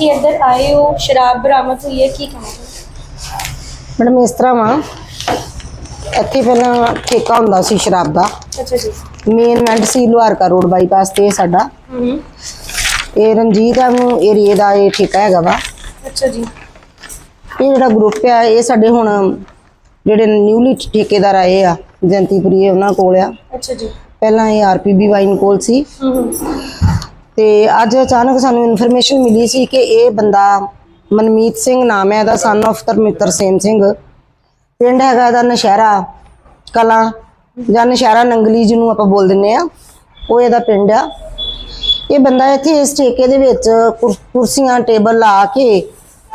ਤੁਸੀਂ ਇੱਧਰ ਆਏ ਹੋ ਸ਼ਰਾਬ ਬਰਾਮਦ ਹੋਈ ਹੈ ਕੀ ਕਹੋਗੇ ਮੈਡਮ ਇਸ ਤਰ੍ਹਾਂ ਵਾ ਇੱਥੇ ਪਹਿਲਾਂ ਠੇਕਾ ਹੁੰਦਾ ਸੀ ਸ਼ਰਾਬ ਦਾ। ਅੱਛਾ ਜੀ। ਮੇਨ ਵੈਂਟ ਸੀ ਲੁਹਾਰਕਾ ਰੋਡ ਬਾਈਪਾਸ ਤੇ ਸਾਡਾ। ਹੂੰ ਇਹ ਰਣਜੀਤ ਨੂੰ ਏਰੀਏ ਦਾ ਇਹ ਠੇਕਾ ਹੈਗਾ ਵਾ। ਅੱਛਾ ਜੀ। ਇਹ ਜਿਹੜਾ ਗਰੁੱਪ ਆ ਇਹ ਸਾਡੇ ਹੁਣ ਜਿਹੜੇ ਨਿਊਲੀ ਠੇਕੇਦਾਰ ਆਏ ਆ ਜੰਤੀਪੁਰੀ ਉਹਨਾਂ ਕੋਲ ਆ। ਅੱਛਾ ਜੀ। ਪਹਿਲਾਂ ਇਹ ਆਰਪੀਬੀ ਵਾਈਨ ਕੋਲ ਸੀ। ਹੂੰ ਹੂੰ। ਤੇ ਅੱਜ ਅਚਾਨਕ ਸਾਨੂੰ ਇਨਫੋਰਮੇਸ਼ਨ ਮਿਲੀ ਸੀ ਕਿ ਇਹ ਬੰਦਾ ਮਨਮੀਤ ਸਿੰਘ ਨਾਮ ਹੈ ਇਹਦਾ ਸਨ of ਧਰਮਿੱਤਰ ਸੇਨ ਸਿੰਘ। ਪਿੰਡ ਹੈਗਾ ਇਹਦਾ ਨਸ਼ਹਿਰਾ ਕਲਾਂ ਜਾਂ ਨਸ਼ਹਿਰਾ ਨੰਗਲੀ ਜਿਹਨੂੰ ਆਪਾਂ ਬੋਲ ਦਿੰਨੇ ਆ ਉਹ ਇਹਦਾ ਪਿੰਡ ਆ। ਇਹ ਬੰਦਾ ਇੱਥੇ ਇਸ ਠੇਕੇ ਦੇ ਵਿੱਚ ਕੁਰ- ਕੁਰਸੀਆਂ ਟੇਬਲ ਲਾ ਕੇ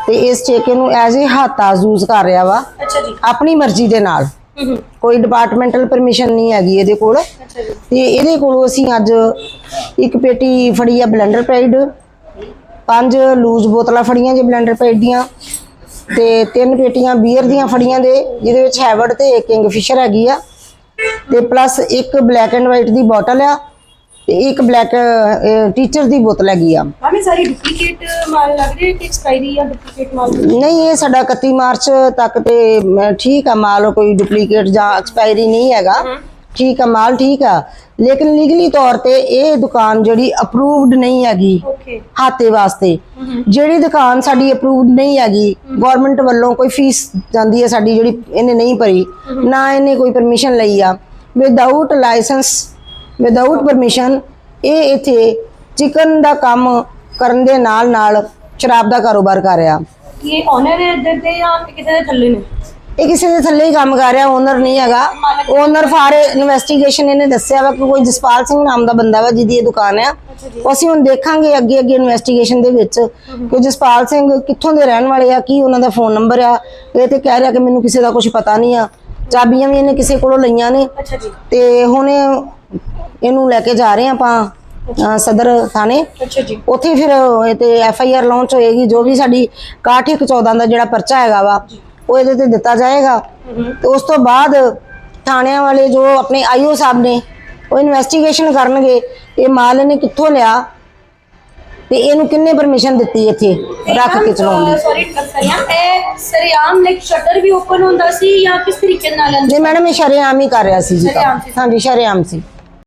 ਤੇ ਇਸ ਠੇਕੇ ਨੂੰ ਐਜ਼ ਏ ਹਾਤਾ ਯੂਜ਼ ਕਰ ਰਿਹਾ ਵਾ। ਅੱਛਾ ਜੀ। ਆਪਣੀ ਮਰਜ਼ੀ ਦੇ ਨਾਲ। ਕੋਈ ਡਿਪਾਰਟਮੈਂਟਲ ਪਰਮਿਸ਼ਨ ਨਹੀਂ ਹੈਗੀ ਇਹਦੇ ਕੋਲ। ਤੇ ਇਹਦੇ ਕੋਲੋਂ ਅਸੀਂ ਅੱਜ ਇੱਕ ਪੇਟੀ ਫੜੀ ਆ ਬਲੈਂਡਰ ਪੈਡ ਪੰਜ ਲੂਜ਼ ਬੋਤਲਾਂ ਫੜੀਆਂ ਜੇ ਬਲੈਂਡਰ ਪੈਡ ਦੀਆਂ। ਤੇ ਤਿੰਨ ਪੇਟੀਆਂ ਬੀਅਰ ਦੀਆਂ ਫੜੀਆਂ ਦੇ, ਜਿਹਦੇ ਵਿੱਚ ਹੈਵਰਡ ਤੇ ਕਿੰਗਫਿਸ਼ਰ ਹੈਗੀ ਆ। ਤੇ ਪਲੱਸ ਇੱਕ ਬਲੈਕ ਐਂਡ ਵਾਈਟ ਦੀ ਬੋਟਲ ਆ। ਤੇ ਇੱਕ ਬਲੈਕ ਟੀਚਰ ਦੀ ਬੋਤਲ ਹੈਗੀ ਆ। ਹਮੇ ਸਾਰੀ ਡੁਪਲੀਕੇਟ ਮਾਲ ਲੱਗ ਰਹੀ ਹੈ ਕਿ ਐਕਸਪਾਇਰੀ ਜਾਂ ਡੁਪਲੀਕੇਟ ਮਾਲ ਨਹੀਂ ਇਹ ਸਾਡਾ 31 ਮਾਰਚ ਤੱਕ ਤੇ ਠੀਕ ਆ ਮਾਲ ਕੋਈ ਡੁਪਲੀਕੇਟ ਜਾਂ ਐਕਸਪਾਇਰੀ ਨਹੀਂ ਹੈਗਾ। ਠੀਕ ਆ ਮਾਲ ਠੀਕ ਆ। ਲੇਕਿਨ ਲੀਗਲੀ ਤੌਰ ਤੇ ਇਹ ਦੁਕਾਨ ਜਿਹੜੀ ਅਪਰੂਵਡ ਨਹੀਂ ਹੈਗੀ ਓਕੇ ਹਾਤੇ ਵਾਸਤੇ। ਜਿਹੜੀ ਦੁਕਾਨ ਸਾਡੀ ਅਪਰੂਵਡ ਨਹੀਂ ਹੈਗੀ ਗਵਰਨਮੈਂਟ ਵੱਲੋਂ ਕੋਈ ਫੀਸ ਜਾਂਦੀ ਹੈ ਸਾਡੀ ਜਿਹੜੀ ਇਹਨੇ ਨਹੀਂ ਭਰੀ ਨਾ ਇਹਨੇ ਕੋਈ ਪਰਮਿਸ਼ਨ ਲਈ ਆ। ਵਿਦਆਊਟ ਲਾਇਸੈਂਸ ਵਿਦਆਊਟ ਪਰਮਿਸ਼ਨ ਇਹ ਇੱਥੇ ਚਿਕਨ ਦਾ ਕੰਮ ਕਰਨ ਦੇ ਨਾਲ ਨਾਲ ਸ਼ਰਾਬ ਦਾ ਕਾਰੋਬਾਰ ਕਰ ਰਿਹਾ। ਇਹ ਓਨਰ ਹੈ ਇੱਧਰ ਦੇ ਜਾਂ ਕਿਸੇ ਦੇ ਥੱਲੇ ਨੇ? ਇਹ ਕਿਸੇ ਦੇ ਥੱਲੇ ਹੀ ਕੰਮ ਕਰ ਰਿਹਾ ਓਨਰ ਨਹੀਂ ਹੈਗਾ। ਓਨਰ ਫਾਰ ਇਨਵੈਸਟੀਗੇਸ਼ਨ ਇਹਨੇ ਦੱਸਿਆ ਵਾ ਕਿ ਕੋਈ ਜਸਪਾਲ ਸਿੰਘ ਨਾਮ ਦਾ ਬੰਦਾ ਵਾ ਜਿਹਦੀ ਇਹ ਦੁਕਾਨ ਆ। ਅਸੀਂ ਹੁਣ ਦੇਖਾਂਗੇ ਅੱਗੇ ਅੱਗੇ ਇਨਵੈਸਟੀਗੇਸ਼ਨ ਦੇ ਵਿੱਚ ਕਿ ਜਸਪਾਲ ਸਿੰਘ ਕਿੱਥੋਂ ਦੇ ਰਹਿਣ ਵਾਲੇ ਆ ਕੀ ਉਹਨਾਂ ਦਾ ਫੋਨ ਨੰਬਰ ਆ। ਇਹ ਤੇ ਕਹਿ ਰਿਹਾ ਕਿ ਮੈਨੂੰ ਕਿਸੇ ਦਾ ਕੁਝ ਪਤਾ ਨਹੀਂ ਆ। ਚਾਬੀਆਂ ਵੀ ਇਹਨੇ ਕਿਸੇ ਕੋਲੋਂ ਲਈਆਂ ਨੇ। ਅੱਛਾ ਜੀ। ਤੇ ਹੁਣ ਇਹਨੂੰ ਲੈ ਕੇ ਜਾ ਰਹੇ ਆ ਆਪਾਂ ਸਦਰ ਥਾਣੇ। ਅੱਛਾ ਜੀ। ਉੱਥੇ ਫਿਰ ਤੇ ਐਫ ਆਈ ਆਰ ਲਾਂਚ ਹੋਏਗੀ ਜੋ ਵੀ ਸਾਡੀ 6114 ਦਾ ਜਿਹੜਾ ਪਰਚਾ ਹੈਗਾ ਵਾ ਉਹ ਇਹਦੇ ਤੇ ਦਿੱਤਾ ਜਾਏਗਾ। ਤੇ ਉਸ ਤੋਂ ਬਾਅਦ ਥਾਣਿਆਂ ਵਾਲੇ ਜੋ ਆਪਣੇ ਆਈਓ ਸਾਹਿਬ ਨੇ ਉਹ ਇਨਵੈਸਟੀਗੇਸ਼ਨ ਕਰਨਗੇ ਇਹ ਮਾਲ ਇਹਨੇ ਕਿੱਥੋਂ ਲਿਆ ਤੇ ਇਹਨੂੰ ਕਿੰਨੇ ਪਰਮਿਸ਼ਨ ਦਿੱਤੀ ਇੱਥੇ ਰੱਖ ਕੇ ਚਲਾਉਣ ਦੀ? ਸੌਰੀ ਸਰਿਆਮ ਇਹ ਸਰਿਆਮ ਲਾਈਕ ਸ਼ਟਰ ਵੀ ਓਪਨ ਹੁੰਦਾ ਸੀ ਜਾਂ ਕਿਸ ਤਰੀਕੇ ਨਾਲ ਜੀ ਮੈਡਮ ਇਹ ਸ਼ਰੇਆਮ ਹੀ ਕਰ ਰਿਹਾ ਸੀ ਜੀ। ਹਾਂਜੀ ਸ਼ਰੇਆਮ ਸੀ।